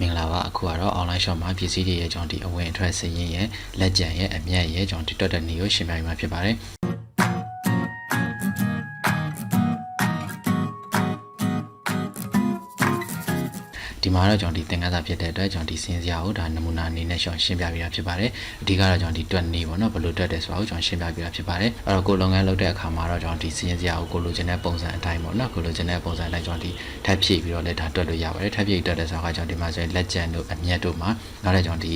မင်္ဂလာပါအခုကတော့ online shop မှာပစ္စည်းတွေရဲ့ကျွန်တော်ဒီအဝင်အထွက်စည်ရင်းရဲ့လက်ကျန်ရဲ့အမြတ်ရဲ့ကျွန်တော်ဒီတွက်တဲ့နေကိုရှင်းပြပေးမှာဖြစ်ပါတယ် ဒီမှာတော့ကျွန်တော်ဒီသင်ခန်းစာဖြစ်တဲ့အတွက်ကျွန်တော်ဒီစင်းစရာကိုဒါနမူနာအနေနဲ့ရှင်းရှင်းပြပေးတာဖြစ်ပါတယ်အဓိကတော့ကျွန်တော်ဒီတွက်နေပေါ့နော်ဘယ်လိုတွက်တယ်ဆိုတာကိုကျွန်တော်ရှင်းပြပေးတာဖြစ်ပါတယ်အဲ့တော့ကိုယ်လုပ်ငန်းလုပ်တဲ့အခါမှာတော့ကျွန်တော်ဒီစင်းစရာကိုကိုလိုချင်တဲ့ပုံစံအတိုင်းပေါ့နော်ကိုလိုချင်တဲ့ပုံစံအတိုင်းကျွန်တော်ဒီထပ်ဖြည့်ပြီးတော့လည်းဒါတွက်လို့ရပါတယ်ထပ်ဖြည့်တွက်တယ်ဆိုတာကကျွန်တော်ဒီမှာဆိုရင်လက်ကျန်တို့အမြတ်တို့မှာနောက်လည်းကျွန်တော်ဒီ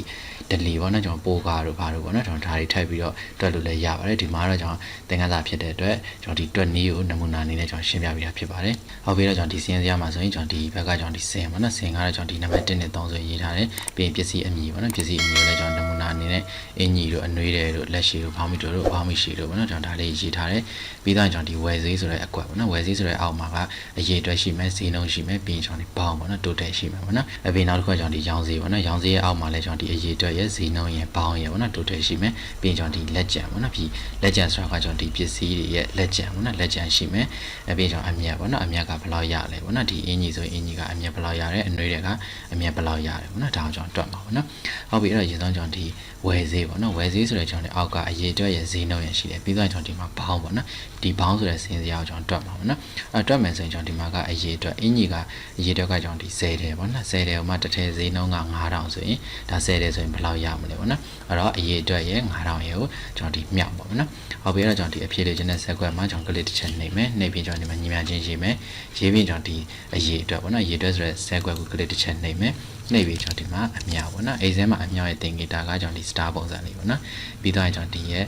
ဒလီပေါ့နော်ကျွန်တော်ပိုကာတို့ဘာတို့ပေါ့နော်ကျွန်တော်ဒါတွေထပ်ပြီးတော့တွက်လို့လည်းရပါတယ်ဒီမှာတော့ကျွန်တော်သင်ခန်းစာဖြစ်တဲ့အတွက်ကျွန်တော်ဒီတွက်နည်းကိုနမူနာအနေနဲ့ကျွန်တော်ရှင်းပြပေးတာဖြစ်ပါတယ်ဟုတ်ပြီတော့ကျွန်တော်ဒီစင်းစရာမှာဆိုရင်ကျွန်တော်ဒီဘက်ကကျွန်တော်ဒီစင်ပေါ့နော်စင်ကတော့ကျွန်တော်ဒီနံပါတ်1နဲ့3ဆိုရေးထားတယ်ပြီးရင်ပစ္စည်းအမည်ပေါ့နော်ပစ္စည်းအမည်ကိုလည်းကျွန်တော်နမူနာအနေနဲ့အင်ကြီးတို့အနှွေးတွေတို့လက်ရှိတို့ဘောင်းမီတို့တို့ဘောင်းမီရှိတို့ပေါ့နော်ကျွန်တော်ဒါလေးရေးထားတယ်ပြီးတော့ကျွန်တော်ဒီဝယ်ဈေးဆိုတဲ့အကွက်ပေါ့နော်ဝယ်ဈေးဆိုတဲ့အောက်မှာကအရေးအတွက်ရှိမယ်ဈေးနှုန်းရှိမယ်ပြီးရင်ကျွန်တော်ဒီဘောင်းပေါ့နော်တိုတယ်ရှိမယ်ပေါ့နော်အပြင်နောက်တစ်ခုကကျွန်တော်ဒီရောင်းဈေးပေါ့နော်ရောင်းဈေးရဲ့အောက်မှာလည်းကျွန်တော်ဒီအရေးအတွက်ရဲ့ဈေးနှုန်းရဲ့ဘောင်းရဲ့ပေါ့နော်တိုတယ်ရှိမယ်ပြီးရင်ကျွန်တော်ဒီလက်ကျန်ပေါ့နော်ပြီးလက်ကျန်ဆိုတာကကျွန်တော်ဒီပစ္စည်းတွေရဲ့လက်ကျန်ပေါ့နော်လက်ကျန်ရှိမယ်အပြင်ကျွန်တော်အမြတ်ပေါ့နော်အမြတ်ကဘယ်လောက်ရလဲပေါ့နော်ဒီအင်ကြီးဆိုရင်အင်ကြီးကအမြတ်ဘယ်လောက်ရတယ်အနှွေးတွေကအမြတ်ဘယ်လောက်ရတယ်ပေါ့နော်ဒါအောင်ကျွန်တော်တွက်မှာပေါ့နော်ဟုတ်ပြီအဲ့တော့ရေဆုံးကျွန်တော်ဒီ ဝယ်ဈေးပေါ့နော်ဝယ်ဈေးဆိုတဲ့ကျွန်တော်ဒီအောက်ကအရေးအတွက်ရဲ့ဈေးနှုန်းရရှိတယ်ပြီးတော့ကျွန်တော်ဒီမှာဘောင်းပေါ့နော်ဒီဘောင်းဆိုတဲ့စင်းစရာကိုကျွန်တော်တွက်မှာပေါ့နော်အဲတွက်မယ်ဆိုရင်ကျွန်တော်ဒီမှာကအရေးအတွက်အင်ကြီးကအရေးအတွက်ကကျွန်တော်ဒီ10တယ်ပေါ့နော်10တယ်ဟိုမှာတစ်ထည်ဈေးနှုန်းက9000ဆိုရင်ဒါ10တယ်ဆိုရင်ဘယ်လောက်ရမလဲပေါ့နော်အဲ့တော့အရေးအတွက်ရဲ့9000ရဲ့ကိုကျွန်တော်ဒီမြောက်ပေါ့နော်ဟုတ်ပြီအဲ့တော့ကျွန်တော်ဒီအဖြေလေးခြင်းနဲ့ဆက်ခွက်မှာကျွန်တော်ကလစ်တစ်ချက်နှိပ်မယ်နှိပ်ပြီးကျွန်တော်ဒီမှာညီမချင်းရေးမယ်ရေးပြီးကျွန်တော်ဒီအရေးအတွက်ပေါ့နော်အရေးအတွက်ဆိုတဲ့ဆက်ခွက်ကိုကလစ်တစ်ချက်နှိပ်မယ် နှိပ်ပြီးကျွန်တော်ဒီမှာအမြောက်ပေါ့နော်အိမ်ထဲမှာအမြောက်ရဲ့တင်ဂီတာကကျွန်တော်ဒီ star ပုံစံလေးပေါ့နော်ပြီးတော့ကျွန်တော်ဒီရဲ့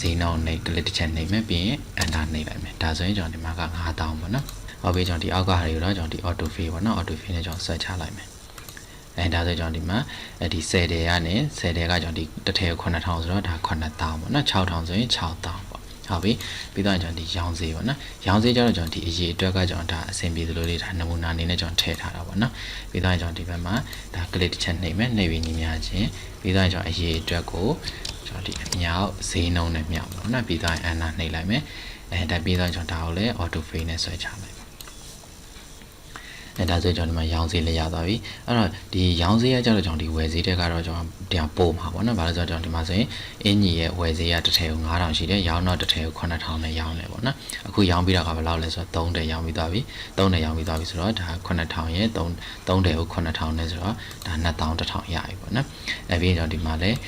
ဈေးနှုန်းနှိပ်ကလစ်တစ်ချက်နှိပ်မယ်ပြီးရင် enter နှိပ်လိုက်မယ်ဒါဆိုရင်ကျွန်တော်ဒီမှာက9000ပေါ့နော်ဟုတ်ပြီကျွန်တော်ဒီအောက်ကဟာတွေကိုတော့ကျွန်တော်ဒီ auto fill ပေါ့နော် auto fill နဲ့ကျွန်တော်ဆွဲချလိုက်မယ်အဲဒါဆိုကျွန်တော်ဒီမှာအဲဒီ10တယ်ကနေ10တယ်ကကျွန်တော်ဒီတစ်ထည်9000ဆိုတော့ဒါ9000ပေါ့နော်6000ဆိုရင်6000ပေါ့ ဟုတ်ပြီပြီးတော့ကျွန်တော်ဒီရောင်းဈေးပေါ့နော်ရောင်းဈေးကျတော့ကျွန်တော်ဒီအရေးအတွက်ကကျွန်တော်ဒါအဆင်ပြေသလိုလေးဒါနမူနာအနေနဲ့ကျွန်တော်ထည့်ထားတာပေါ့နော်ပြီးတော့ကျွန်တော်ဒီဘက်မှာဒါ click တစ်ချက်နှိပ်မယ်နှိပ်ပြီးညီများချင်းပြီးတော့ကျွန်တော်အရေးအတွက်ကိုကျွန်တော်ဒီအမြောက်ဈေးနှုန်းနဲ့မြောက်ပေါ့နော်ပြီးတော့အန်နာနှိပ်လိုက်မယ်အဲဒါပြီးတော့ကျွန်တော်ဒါကိုလည်း auto fill နဲ့ဆွဲချလိုက် အဲဒါဆိုကျွန်တော်ဒီမှာရောင်းဈေးလေးရသွားပြီအဲ့တော့ဒီရောင်းဈေးကကျတော့ကျွန်တော်ဒီဝယ်ဈေးတက်ကတော့ကျွန်တော်တရားပို့မှာပေါ့နော်ဘာလို့ဆိုတော့ကျွန်တော်ဒီမှာဆိုရင်အင်ကြီးရဲ့ဝယ်ဈေးကတစ်ထည်ကို9000ရှိတယ်ရောင်းတော့တစ်ထည်ကို9000နဲ့ရောင်းတယ်ပေါ့နော်အခုရောင်းပြီးတော့ကဘယ်လောက်လဲဆိုတော့3ထည်ရောင်းပြီးသွားပြီ3ထည်ရောင်းပြီးသွားပြီဆိုတော့ဒါ9000ရဲ့3 3ထည်ကို9000နဲ့ဆိုတော့ဒါ2100ရပြီပေါ့နော်အဲပြီးတော့ဒီမှာလည်း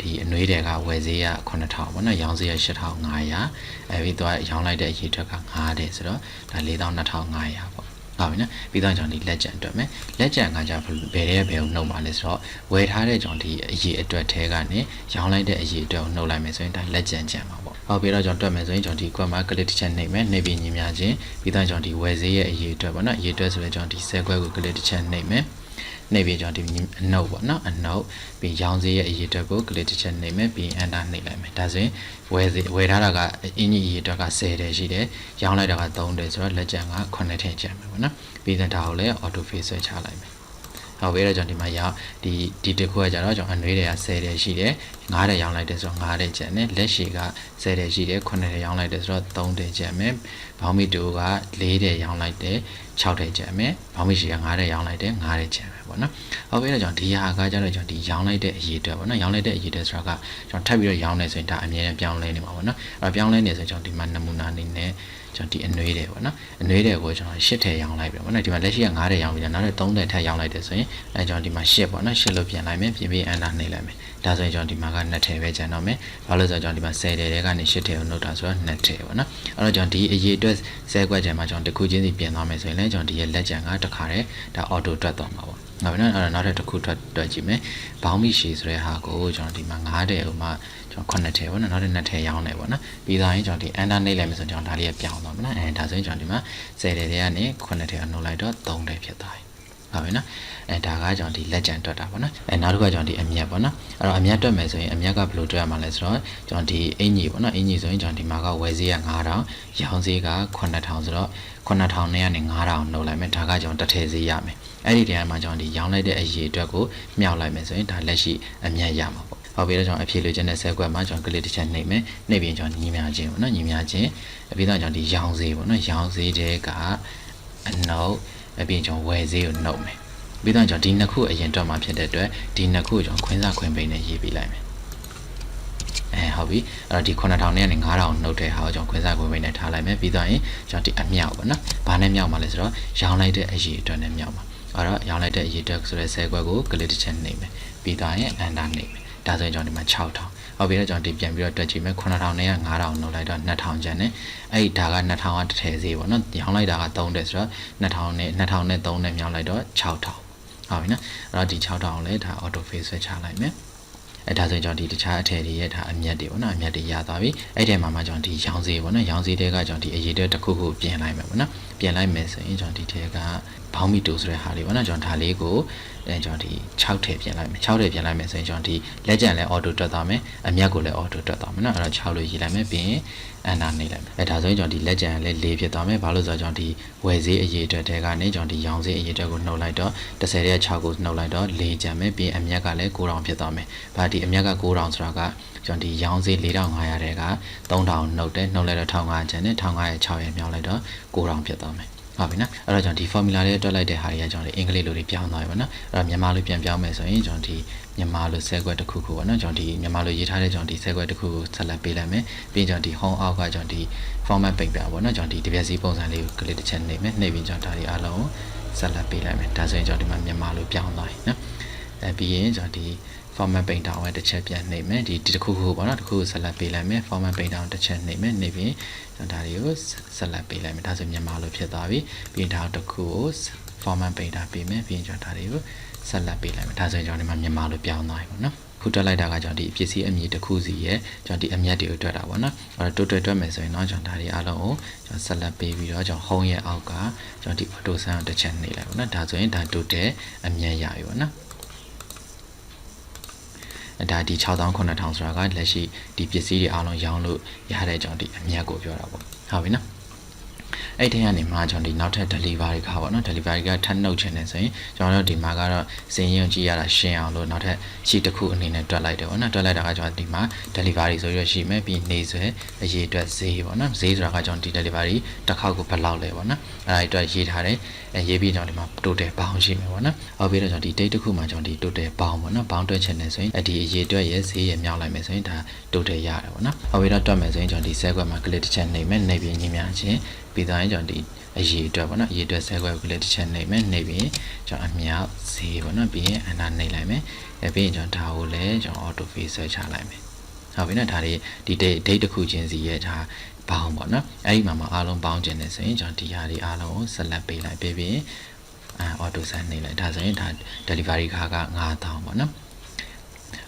ဒီအနှွေးတွေကဝယ်ဈေးက9000ပေါ့နော်ရောင်းဈေးက8500အဲပြီးတော့ရောင်းလိုက်တဲ့အရေးအတွက်က9တဲ့ဆိုတော့ဒါ42,500ပေါ့ ဟုတ်ပြီနော်ပြီးတော့ကျွန်တော်ဒီလက်ကျန်အတွက်မယ်လက်ကျန်ကကြဘယ်ဘယ်ဘယ်ကိုနှုတ်ပါလဲဆိုတော့ဝယ်ထားတဲ့ကျွန်တော်ဒီအရေးအတွက်ထဲကနေရောင်းလိုက်တဲ့အရေးအတွက်ကိုနှုတ်လိုက်မယ်ဆိုရင်ဒါလက်ကျန်ကျန်ပါပေါ့ဟုတ်ပြီတော့ကျွန်တော်တွက်မယ်ဆိုရင်ကျွန်တော်ဒီ quad မှာ click တစ်ချက်နှိပ်မယ်နှိပ်ပြီးညီများချင်းပြီးတော့ကျွန်တော်ဒီဝယ်ဈေးရဲ့အရေးအတွက်ပေါ့နော်အရေးအတွက်ဆိုတော့ကျွန်တော်ဒီ10ခွဲကို click တစ်ချက်နှိပ်မယ် နှိပ်ပြီးကျွန်တော်ဒီအနှုတ်ပေါ့နော်အနှုတ်ပြီးရောင်းဈေးရဲ့အရေးအတွက်ကို click တစ်ချက်နှိပ်မယ်ပြီး enter နှိပ်လိုက်မယ်ဒါဆိုရင်ဝယ်ဈေးဝယ်ထားတာကအင်းကြီးအရေးအတွက်က10တယ်ရှိတယ်ရောင်းလိုက်တာက3တယ်ဆိုတော့လက်ကျန်က9ထည့်ကျန်မယ်ပေါ့နော်ပြီး then ဒါကိုလည်း auto fill ဆွဲချလိုက်မယ်ဟုတ်ပြီအဲ့တော့ကျွန်တော်ဒီမှာရောဒီဒီတစ်ခုကကြတော့ကျွန်တော်အနှွေးတွေက10တယ်ရှိတယ်9တယ်ရောင်းလိုက်တယ်ဆိုတော့9တယ်ကျန်တယ်လက်ရှိက10တယ်ရှိတယ်9တယ်ရောင်းလိုက်တယ်ဆိုတော့3တယ်ကျန်မယ်ဘောင်းမီတူက4တယ်ရောင်းလိုက်တယ် 6တယ်ကျန်မယ်ဘောင်းမီရှိက9တယ်ရောင်းလိုက်တယ်9တယ်ကျန်မယ်ပေါ့နော်ဟုတ်ပြီအဲ့တော့ကျွန်တော်ဒီဟာကကြတော့ကျွန်တော်ဒီရောင်းလိုက်တဲ့အရေးအတွက်ပေါ့နော်ရောင်းလိုက်တဲ့အရေးအတွက်ဆိုတာကကျွန်တော်ထပ်ပြီးတော့ရောင်းနေဆိုရင်ဒါအမြဲတမ်းပြောင်းလဲနေမှာပေါ့နော်အဲ့တော့ပြောင်းလဲနေဆိုရင်ကျွန်တော်ဒီမှာနမူနာအနေနဲ့ကျွန်တော်ဒီအနှွေးတယ်ပေါ့နော်အနှွေးတယ်ကိုကျွန်တော်၈ထည့်ရောင်းလိုက်ပြီပေါ့နော်ဒီမှာလက်ရှိက9ထည့်ရောင်းပြီးတော့နောက်ထပ်3ထည့်ထည့်ရောင်းလိုက်တယ်ဆိုရင်အဲကျွန်တော်ဒီမှာ8ပေါ့နော်8လို့ပြင်လိုက်မယ်ပြင်ပြီးအန်တာနှိပ်လိုက်မယ် ဒါဆိုရင်ကျွန်တော်ဒီမှာက2ထည့်ပဲကျန်တော့မယ်ဘာလို့လဲဆိုတော့ကျွန်တော်ဒီမှာ10ထည့်တဲ့ကနေ8ထည့်ကိုနှုတ်တာဆိုတော့2ထည့်ပေါ့နော်အဲ့တော့ကျွန်တော်ဒီအရေးအတွက်10ခွက်ကျန်မှာကျွန်တော်တစ်ခုချင်းစီပြင်သွားမယ်ဆိုရင်လည်းကျွန်တော်ဒီရဲ့လက်ကျန်ကတစ်ခါတည်းဒါ auto တွက်သွားမှာပေါ့ဟုတ်ပြီနော်အဲ့တော့နောက်ထပ်တစ်ခုတွက်တွက်ကြည့်မယ်ဘောင်းမီရှည်ဆိုတဲ့ဟာကိုကျွန်တော်ဒီမှာ9တဲ့ဟိုမှာကျွန်တော်9ထည့်ပေါ့နော်နောက်ထပ်2ထည့်ရောင်းတယ်ပေါ့နော်ပြီးသားရင်ကျွန်တော်ဒီ enter နှိပ်လိုက်မယ်ဆိုရင်ကျွန်တော်ဒါလေးပြောင်းသွားမယ်နော်အဲဒါဆိုရင်ကျွန်တော်ဒီမှာ10တဲ့တဲ့ကနေ9ထည့်အနှုတ်လိုက်တော့3ထည့်ဖြစ်သွားပြီ ဟုတ်ပြီနော်အဲဒါကကျွန်တော်ဒီလက်ကျန်တွက်တာပေါ့နော်အဲနောက်တစ်ခုကကျွန်တော်ဒီအမြတ်ပေါ့နော်အဲ့တော့အမြတ်တွက်မယ်ဆိုရင်အမြတ်ကဘယ်လိုတွက်ရမှာလဲဆိုတော့ကျွန်တော်ဒီအင်ကြီးပေါ့နော်အင်ကြီးဆိုရင်ကျွန်တော်ဒီမှာကဝယ်ဈေးက9000ရောင်းဈေးက9000ဆိုတော့9000နဲ့ကနေ9000နှုတ်လိုက်မယ်ဒါကကျွန်တော်တစ်ထည်ဈေးရမယ်အဲ့ဒီတည်းမှာကျွန်တော်ဒီရောင်းလိုက်တဲ့အရေးအတွက်ကိုမြောက်လိုက်မယ်ဆိုရင်ဒါလက်ရှိအမြတ်ရမှာပေါ့ဟုတ်ပြီတော့ကျွန်တော်အဖြေလိုချင်တဲ့ဆဲကွက်မှာကျွန်တော်ကလစ်တစ်ချက်နှိပ်မယ်နှိပ်ပြီးကျွန်တော်ညီများခြင်းပေါ့နော်ညီများခြင်းအပြီးတော့ကျွန်တော်ဒီရောင်းဈေးပေါ့နော်ရောင်းဈေးတဲကအနှုတ် အပြင်ကျွန်တော်ဝယ်ဈေးကိုနှုတ်မယ်ပြီးတော့ကျွန်တော်ဒီနှစ်ခုအရင်တွက်မှာဖြစ်တဲ့အတွက်ဒီနှစ်ခုကိုကျွန်တော်ခွင်းစားခွင်းပိန်နဲ့ရေးပေးလိုက်မယ်အဲဟုတ်ပြီအဲ့တော့ဒီ9000နဲ့ကနေ9000နှုတ်တဲ့ဟာကိုကျွန်တော်ခွင်းစားခွင်းပိန်နဲ့ထားလိုက်မယ်ပြီးတော့ရင်ကျွန်တော်ဒီအမြောက်ပေါ့နော်ဘာနဲ့မြောက်မှာလဲဆိုတော့ရောင်းလိုက်တဲ့အရေးအတွက်နဲ့မြောက်မှာအဲ့တော့ရောင်းလိုက်တဲ့အရေးအတွက်ဆိုတဲ့ဆဲခွက်ကိုကလစ်တစ်ချက်နှိပ်မယ်ပြီးတော့ရင်အန်တာနှိပ်မယ် ဒါဆိုရင်ကျွန်တော်ဒီမှာ6000ဟုတ်ပြီတော့ကျွန်တော်ဒီပြန်ပြီးတော့တွက်ကြည့်မယ်9000နဲ့9000နှုတ်လိုက်တော့2000ကျန်တယ်အဲ့ဒီဒါက2000ကတစ်ထည်စီပေါ့နော်ရောင်းလိုက်တာက3တဲ့ဆိုတော့2000နဲ့2000နဲ့3နဲ့မြောက်လိုက်တော့6000ဟုတ်ပြီနော်အဲ့တော့ဒီ6000ကိုလည်းဒါ auto face ဆွဲချလိုက်မယ် အဲဒါဆိုရင်ကျွန်တော်ဒီတခြားအထည်တွေရဲ့ဒါအမျက်တွေပေါ့နော်အမျက်တွေရသွားပြီအဲ့ထဲမှာမှကျွန်တော်ဒီရောင်စေးပေါ့နော်ရောင်စေးတွေကကျွန်တော်ဒီအရေးတဲ့တစ်ခုခုပြင်လိုက်မယ်ပေါ့နော်ပြင်လိုက်မယ်ဆိုရင်ကျွန်တော်ဒီထဲကဘောင်းမီတိုဆိုတဲ့ဟာလေးပေါ့နော်ကျွန်တော်ဒါလေးကိုအဲကျွန်တော်ဒီ6ထည့်ပြင်လိုက်မယ်6ထည့်ပြင်လိုက်မယ်ဆိုရင်ကျွန်တော်ဒီလက်ကျန်လဲ auto တက်သွားမယ်အမျက်ကိုလည်း auto တက်သွားမယ်နော်အဲ့တော့6လို့ရေးလိုက်မယ်ပြီးရင် အန်နာနေလိုက်မယ်အဲဒါဆိုရင်ကျွန်တော်ဒီလက်ကျန်လည်း၄ဖြစ်သွားမယ်ဘာလို့ဆိုတော့ကျွန်တော်ဒီဝယ်ဈေးအရေးအတွက်တဲကနေကျွန်တော်ဒီရောင်ဈေးအရေးအတွက်ကိုနှုတ်လိုက်တော့30ရဲ့6ကိုနှုတ်လိုက်တော့၄ကျန်မယ်ပြီးရင်အမျက်ကလည်း9000ဖြစ်သွားမယ်ဘာဒီအမျက်က9000ဆိုတာကကျွန်တော်ဒီရောင်ဈေး4500တဲ့က3000နှုတ်တယ်နှုတ်လိုက်တော့1500ကျန်တယ်1500ရဲ့6ရဲ့မြောက်လိုက်တော့9000ဖြစ်သွားမယ် ဟုတ်ပြီနော်အဲ့တော့ကျွန်တော်ဒီ formula လေးတွက်လိုက်တဲ့ဟာတွေကကျွန်တော်ဒီအင်္ဂလိပ်လိုတွေပြောင်းသွားပြီပေါ့နော်အဲ့တော့မြန်မာလိုပြန်ပြောင်းမယ်ဆိုရင်ကျွန်တော်ဒီမြန်မာလိုဆဲခွက်တစ်ခုခုပေါ့နော်ကျွန်တော်ဒီမြန်မာလိုရေးထားတဲ့ကျွန်တော်ဒီဆဲခွက်တစ်ခုကိုဆက်လက်ပေးလိုက်မယ်ပြီးရင်ကျွန်တော်ဒီ home out ကကျွန်တော်ဒီ format ပိတ်ပြပေါ့နော်ကျွန်တော်ဒီတပြက်စီပုံစံလေးကို click တစ်ချက်နှိပ်မယ်နှိပ်ပြီးကျွန်တော်ဒါတွေအားလုံးကိုဆက်လက်ပေးလိုက်မယ်ဒါဆိုရင်ကျွန်တော်ဒီမှာမြန်မာလိုပြောင်းသွားပြီနော်အဲပြီးရင်ကျွန်တော်ဒီ format painter ကိုတစ်ချက်ပြန်နှိပ်မယ်ဒီဒီတစ်ခုခုပေါ့နော်တစ်ခုကိုဆက်လက်ပေးလိုက်မယ် format painter ကိုတစ်ချက်နှိပ်မယ်နှိပ်ပြီးကျွန်တော်ဒါတွေကိုဆက်လက်ပေးလိုက်မယ်ဒါဆိုမြန်မာလိုဖြစ်သွားပြီပြီးရင်ဒါတစ်ခုကို format painter ပေးမယ်ပြီးရင်ကျွန်တော်ဒါတွေကိုဆက်လက်ပေးလိုက်မယ်ဒါဆိုရင်ကျွန်တော်ဒီမှာမြန်မာလိုပြောင်းသွားပြီပေါ့နော်ခုတွက်လိုက်တာကကျွန်တော်ဒီပစ္စည်းအမြည်တစ်ခုစီရဲ့ကျွန်တော်ဒီအမြတ်တွေကိုတွက်တာပေါ့နော်အဲ့တော့တိုးတွက်တွက်မယ်ဆိုရင်တော့ကျွန်တော်ဒါတွေအားလုံးကိုကျွန်တော်ဆက်လက်ပေးပြီးတော့ကျွန်တော် home ရဲ့အောက်ကကျွန်တော်ဒီ auto sound တစ်ချက်နှိပ်လိုက်ပေါ့နော်ဒါဆိုရင်ဒါတိုးတဲ့အမြတ်ရပြီပေါ့နော် ဒါဒီ6000 9000ဆိုတာကလက်ရှိဒီပစ္စည်းတွေအားလုံးရောင်းလို့ရတဲ့အကြောင်းဒီအမြတ်ကိုပြောတာပေါ့ဟုတ်ပြီနော် အဲ့ဒီကနေမှကျွန်တော်ဒီနောက်ထပ် delivery ခါပေါ့နော် delivery ကထပ်နှုတ်ချင်တယ်ဆိုရင်ကျွန်တော်တို့ဒီမှာကတော့စင်ရင်ကြည့်ရတာရှင်းအောင်လို့နောက်ထပ် sheet တစ်ခုအနေနဲ့တွက်လိုက်တယ်ပေါ့နော်တွက်လိုက်တာကကျွန်တော်ဒီမှာ delivery ဆိုရရှိမယ်ပြီးနေဆွဲအရေးအတွက်ဈေးပေါ့နော်ဈေးဆိုတာကကျွန်တော်ဒီ delivery တစ်ခေါက်ကိုဘယ်လောက်လဲပေါ့နော်အဲ့ဒါအတွက်ရေးထားတယ်အဲရေးပြီးကျွန်တော်ဒီမှာ total ပေါင်းရှိမယ်ပေါ့နော်ဟုတ်ပြီတော့ကျွန်တော်ဒီ date တစ်ခုမှာကျွန်တော်ဒီ total ပေါင်းပေါ့နော်ပေါင်းတွက်ချင်တယ်ဆိုရင်အဒီအရေးအတွက်ရဲ့ဈေးရမြောက်လိုက်မယ်ဆိုရင်ဒါ total ရတယ်ပေါ့နော်ဟုတ်ပြီတော့တွက်မယ်ဆိုရင်ကျွန်တော်ဒီ set ခွက်မှာ click တစ်ချက်နှိပ်မယ်နှိပ်ပြီးညီများချင်း ပြီးသွားရင်ကျွန်တော်ဒီအရေးအတွက်ပေါ့နော်အရေးအတွက် set ခွက်ကို click တစ်ချက်နှိပ်မယ်နှိပ်ပြီးကျွန်တော်အမြောက်ဈေးပေါ့နော်ပြီးရင်အနာနှိပ်လိုက်မယ်အဲပြီးရင်ကျွန်တော်ဒါကိုလည်းကျွန်တော် auto fill ဆွဲချလိုက်မယ်ဟုတ်ပြီနော်ဒါတွေဒီ date date တစ်ခုချင်းစီရဲ့ဒါပေါင်းပေါ့နော်အဲ့ဒီမှာမှာအားလုံးပေါင်းခြင်းနေဆိုရင်ကျွန်တော်ဒီဟာတွေအားလုံးကိုဆက်လက်ပေးလိုက်ပေးပြီးအာအော်တိုဆန်နေလိုက်ဒါဆိုရင်ဒါ delivery ခါက9000ပေါ့နော်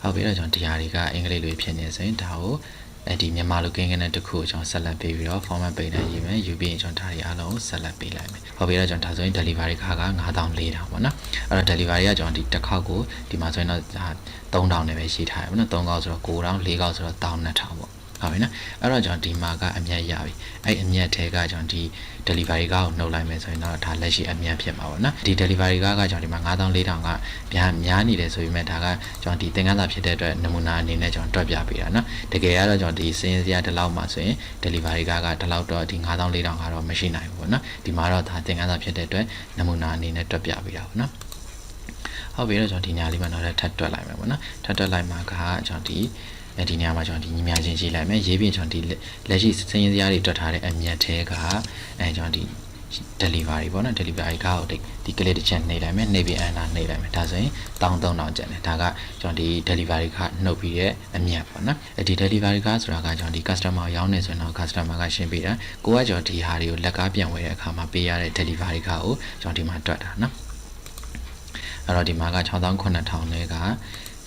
ဟုတ်ပြီတော့ကျွန်တော်ဒီဟာတွေကအင်္ဂလိပ်လိုဖြစ်နေဆိုရင်ဒါကို အဲ့ဒီမြန်မာလိုကိန်းကနဲ့တစ်ခုကိုကျွန်တော်ဆက်လက်ပေးပြီးတော့ format ပေးနေရေးမယ်ယူပြီးရင်ကျွန်တော်ဒါတွေအားလုံးကိုဆက်လက်ပေးလိုက်မယ်ဟုတ်ပြီတော့ကျွန်တော်ဒါဆိုရင် delivery ခါက9400ပေါ့နော်အဲ့တော့ delivery ကကျွန်တော်ဒီတစ်ခေါက်ကိုဒီမှာဆိုရင်တော့ဒါ3000နဲ့ပဲရှိထားရပါတော့3ခေါက်ဆိုတော့9000 4ခေါက်ဆိုတော့12000ပေါ့ ဟုတ်ပြီနော်အဲ့တော့ကျွန်တော်ဒီမှာကအမြတ်ရပြီအဲ့အမြတ်ထဲကကျွန်တော်ဒီ delivery ကားကိုနှုတ်လိုက်မယ်ဆိုရင်တော့ဒါလက်ရှိအမြတ်ဖြစ်မှာပေါ့နော်ဒီ delivery ကားကကျွန်တော်ဒီမှာ9400ကများများနေတယ်ဆိုပေမဲ့ဒါကကျွန်တော်ဒီသင်္ကန်းစာဖြစ်တဲ့အတွက်နမူနာအနေနဲ့ကျွန်တော်တွက်ပြပေးတာနော်တကယ်ကတော့ကျွန်တော်ဒီစင်းစရာဒီလောက်မှာဆိုရင် delivery ကားကဒီလောက်တော့ဒီ9400ကတော့မရှိနိုင်ဘူးပေါ့နော်ဒီမှာတော့ဒါသင်္ကန်းစာဖြစ်တဲ့အတွက်နမူနာအနေနဲ့တွက်ပြပေးတာပေါ့နော်ဟုတ်ပြီတော့ကျွန်တော်ဒီညာလေးမှာတော့ထပ်တွက်လိုက်မယ်ပေါ့နော်ထပ်တွက်လိုက်မှာကကျွန်တော်ဒီ အဲဒီနေရာမှာကျွန်တော်ဒီညီမချင်းရေးလိုက်မယ်ရေးပြီးကျွန်တော်ဒီလက်ရှိစင်းစရာတွေတွက်ထားတဲ့အမြတ်သေးကအဲကျွန်တော်ဒီ delivery ပေါ့နော် delivery ကားကိုဒီ click တစ်ချက်နှိပ်လိုက်မယ်နှိပ်ပြီးအန်နာနှိပ်လိုက်မယ်ဒါဆိုရင်13000ကျန်တယ်ဒါကကျွန်တော်ဒီ delivery ကားနှုတ်ပြီးတဲ့အမြတ်ပေါ့နော်အဲဒီ delivery ကားဆိုတာကကျွန်တော်ဒီ customer ရောင်းနေဆိုရင်တော့ customer ကရှင်းပေးတာကိုကကျွန်တော်ဒီဟာတွေကိုလက်ကားပြန်ဝယ်တဲ့အခါမှာပေးရတဲ့ delivery ကားကိုကျွန်တော်ဒီမှာတွက်တာနော်အဲ့တော့ဒီမှာက69000နဲ့က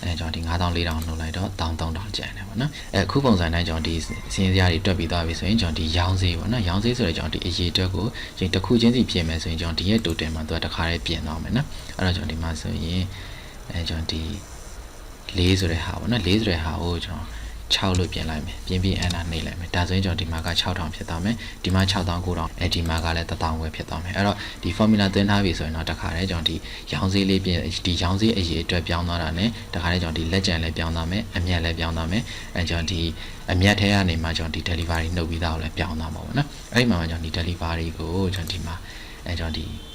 အဲကျွန်တော်ဒီ9000 4000နှုတ်လိုက်တော့13000ကျန်တယ်ပေါ့နော်အဲအခုပုံစံတိုင်းကျွန်တော်ဒီစင်းစရာတွေတွက်ပြီးသွားပြီဆိုရင်ကျွန်တော်ဒီရောင်းဈေးပေါ့နော်ရောင်းဈေးဆိုတော့ကျွန်တော်ဒီအရေးတွက်ကိုကျွန်တော်တစ်ခုချင်းစီပြင်မယ်ဆိုရင်ကျွန်တော်ဒီရဲ့ total မှာသူကတစ်ခါတည်းပြင်သွားမယ်နော်အဲ့တော့ကျွန်တော်ဒီမှာဆိုရင်အဲကျွန်တော်ဒီ4ဆိုတဲ့ဟာပေါ့နော်4ဆိုတဲ့ဟာကိုကျွန်တော် 6လို့ပြင်လိုက်မယ်ပြင်ပြီးအန်နာနှိပ်လိုက်မယ်ဒါဆိုရင်ကျွန်တော်ဒီမှာက6000ဖြစ်သွားမယ်ဒီမှာ6000 9000အဲဒီမှာကလည်း1000ဝယ်ဖြစ်သွားမယ်အဲ့တော့ဒီ formula သွင်းထားပြီဆိုရင်တော့တခါတည်းကျွန်တော်ဒီရောင်းဈေးလေးပြင်ဒီရောင်းဈေးအရေးအတွက်ပြောင်းသွားတာ ਨੇ တခါတည်းကျွန်တော်ဒီလက်ကျန်လည်းပြောင်းသွားမယ်အမြတ်လည်းပြောင်းသွားမယ်အဲကျွန်တော်ဒီအမြတ်ထဲကနေမှကျွန်တော်ဒီ delivery နှုတ်ပြီးသားကိုလည်းပြောင်းသွားမှာပေါ့နော်အဲ့ဒီမှာကျွန်တော်ဒီ delivery ကိုကျွန်တော်ဒီမှာအဲကျွန်တော်ဒီ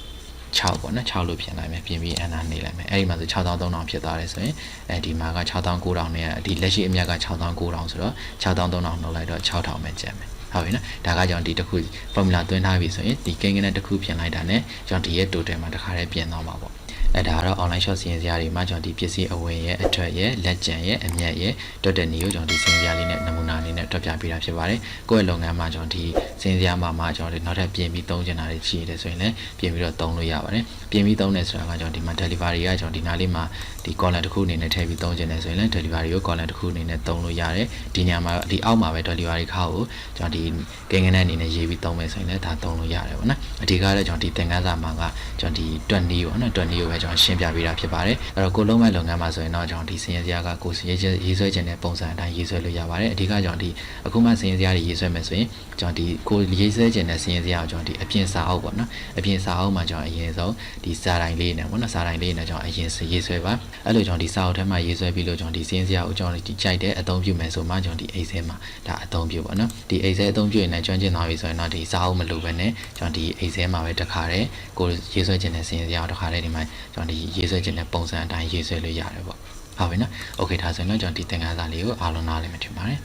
6ပေါ့နော်6လို့ပြင်လိုက်မယ်ပြင်ပြီး enter နေလိုက်မယ်အဲ့ဒီမှာဆို6300ဖြစ်သွားတယ်ဆိုရင်အဲဒီမှာက6900နဲ့ဒီလက်ရှိအမြတ်က6900ဆိုတော့6300နှုတ်လိုက်တော့6000ပဲကျန်မယ်ဟုတ်ပြီနော်ဒါကကြောင့်ဒီတစ်ခု formula သွင်းထားပြီဆိုရင်ဒီကိန်းကနဲ့တစ်ခုပြင်လိုက်တာနဲ့ကျွန်တော်ဒီရဲ့ total မှာတစ်ခါတည်းပြင်သွားမှာပေါ့ အဲဒါကတော့ online shop စီရင်စရာတွေမှာကျွန်တော်ဒီပစ္စည်းအဝင်ရဲ့အထွက်ရဲ့လက်ကျန်ရဲ့အမြတ်ရဲ့တွတ်တဲ့နေကိုကျွန်တော်ဒီစီရင်စရာလေးနဲ့နမူနာလေးနဲ့တွက်ပြပေးတာဖြစ်ပါတယ်ကိုယ့်ရဲ့လုပ်ငန်းမှာကျွန်တော်ဒီစီရင်စရာမှာမှာကျွန်တော်ဒီနောက်ထပ်ပြင်ပြီးသုံးချင်တာတွေရှိတယ်ဆိုရင်လည်းပြင်ပြီးတော့သုံးလို့ရပါတယ်ပြင်ပြီးသုံးတယ်ဆိုတာကကျွန်တော်ဒီမှာ delivery ကကျွန်တော်ဒီနားလေးမှာဒီ column တစ်ခုအနေနဲ့ထည့်ပြီးသုံးချင်တယ်ဆိုရင်လည်း delivery ကို column တစ်ခုအနေနဲ့သုံးလို့ရတယ်ဒီညမှာဒီအောက်မှာပဲ delivery ခါကိုကျွန်တော်ဒီကိန်းကနန်းအနေနဲ့ရေးပြီးသုံးမယ်ဆိုရင်လည်းဒါသုံးလို့ရတယ်ပေါ့နော်အဓိကတော့ကျွန်တော်ဒီသင်ခန်းစာမှာကကျွန်တော်ဒီတွက်နီးပေါ့နော်တွက်နီးကိုပဲကျွန်တော်ရှင်းပြပေးတာဖြစ်ပါတယ်အဲ့တော့ကိုလုံးမဲ့လုပ်ငန်းမှာဆိုရင်တော့ကျွန်တော်ဒီစင်ရစရာကကိုရေးရေးဆွဲခြင်းတဲ့ပုံစံအတိုင်းရေးဆွဲလို့ရပါတယ်အဓိကကျွန်တော်ဒီအခုမှစင်ရစရာတွေရေးဆွဲမယ်ဆိုရင်ကျွန်တော်ဒီကိုရေးဆွဲခြင်းတဲ့စင်ရစရာကိုကျွန်တော်ဒီအပြင်စာအုပ်ပေါ့နော်အပြင်စာအုပ်မှာကျွန်တော်အရင်ဆုံးဒီစာတိုင်းလေးနဲ့ပေါ့နော်စာတိုင်းလေးနဲ့ကျွန်တော်အရင်ရေးဆွဲပါအဲ့လိုကျွန်တော်ဒီစာအုပ်ထဲမှာရေးဆွဲပြီးလို့ကျွန်တော်ဒီစင်ရစရာကိုကျွန်တော်ဒီကြိုက်တဲ့အသုံးပြုမယ်ဆိုမှကျွန်တော်ဒီ Excel မှာဒါအသုံးပြုပေါ့နော်ဒီ Excel အသုံးပြုရင်လည်းကျွမ်းကျင်သွားပြီဆိုရင်တော့ဒီစာအုပ်မလိုပဲနဲ့ကျွန်တော်ဒီ Excel မှာပဲတခါတည်းကိုရေးဆွဲခြင်းတဲ့စင်ရစရာကိုတခါတည်းဒီမှာကျွန်တော်ဒီရေးဆွဲခြင်းတဲ့ပုံစံအတိုင်းရေးဆွဲလို့ရတယ်ပေါ့ဟုတ်ပြီနော်โอเคဒါဆိုရင်တော့ကျွန်တော်ဒီသင်ခန်းစာလေးကိုအားလုံးနားလည်မှထင်ပါတယ်